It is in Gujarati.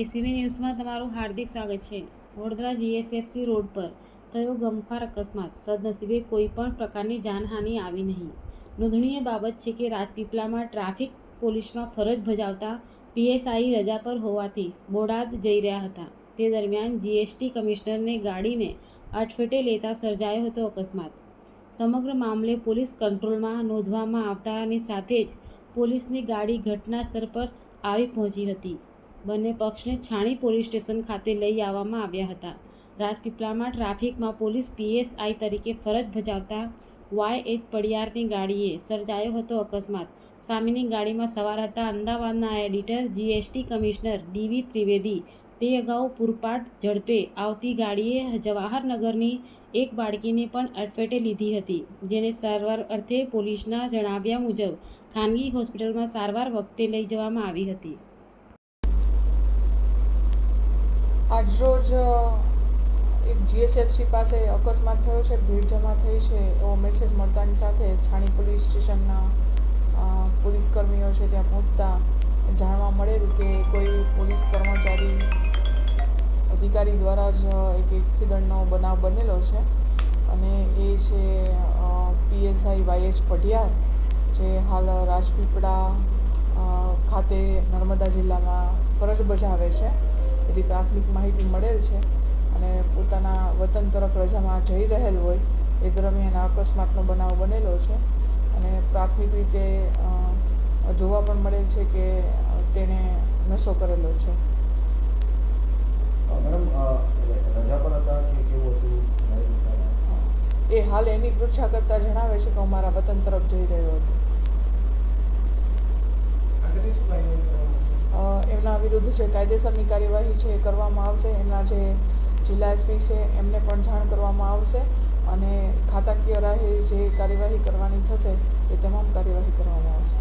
એસીબી ન્યૂઝમાં તમારું હાર્દિક સ્વાગત છે. વડોદરા જીએસએફસી રોડ પર થયો ગમખાર અકસ્માત. સદનસીબે કોઈ પણ પ્રકારની જાનહાનિ આવી નહીં. નોંધનીય બાબત છે કે રાજપીપળામાં ટ્રાફિક પોલીસમાં ફરજ બજાવતા પીએસઆઈ રજા પર હોવાથી બોડાદ જઈ રહ્યા હતા. તે દરમિયાન જીએસટી કમિશનરને ગાડીને અટફેટે લેતા સર્જાયો હતો અકસ્માત. સમગ્ર મામલે પોલીસ કંટ્રોલમાં નોંધવામાં આવતાની સાથે જ પોલીસની ગાડી ઘટના સ્થળ પર આવી પહોંચી હતી. બંને પક્ષને છાણી પોલીસ સ્ટેશન ખાતે લઈ આવવામાં આવ્યા હતા. રાજપીપળામાં ટ્રાફિકમાં પોલીસ પીએસઆઈ તરીકે ફરજ બજાવતા વાય એચ પડિયારની ગાડીએ સર્જાયો હતો અકસ્માત. સામેની ગાડીમાં સવાર હતા અમદાવાદના editor GST commissioner D V Trivedi. તે અગાઉ પૂરપાટ ઝડપે આવતી ગાડીએ જવાહરનગરની એક બાળકીને પણ અડફેટે લીધી હતી, જેને સારવાર અર્થે પોલીસના જણાવ્યા મુજબ ખાનગી હોસ્પિટલમાં સારવાર વખતે લઈ જવામાં આવી હતી. આજરોજ રોજ એક જીએસએફસી પાસે અકસ્માત થયો છે, ભીડ જમા થઈ છે. એવો મેસેજ મળતાની સાથે છાણી પોલીસ સ્ટેશનના પોલીસ કર્મીઓ છે ત્યાં પહોંચતા જાણવા મળેલ કે કોઈ પોલીસ કર્મચારી અધિકારી દ્વારા જ એક એક્સિડન્ટનો બનાવ બનેલો છે. અને એ છે પીએસઆઈ વાયએચ પઢિયાર, જે હાલ રાજપીપળા ખાતે નર્મદા જિલ્લામાં ફરજ બજાવે છે. એવી પ્રાથમિક માહિતી મળેલ છે અને પોતાના વતન તરફ રજામાં જઈ રહેલ હોય એ દરમિયાન અકસ્માતનો બનાવ બનેલો છે. અને પ્રાથમિક રીતે જોવા પણ મળેલ છે કે તેણે નશો કરેલો છે. એ હાલ એની પૃચ્છા કરતાં જણાવે છે કે હું મારા વતન તરફ જઈ રહ્યો હતો. અ, વિરુદ્ધ જે કાયદેસરની કાર્યવાહી છે એ કરવામાં આવશે. એમના જે જિલ્લા એસપી છે એમને પણ જાણ કરવામાં આવશે અને ખાતાકીય રાહે જે કાર્યવાહી કરવાની થશે એ તમામ કાર્યવાહી કરવામાં આવશે.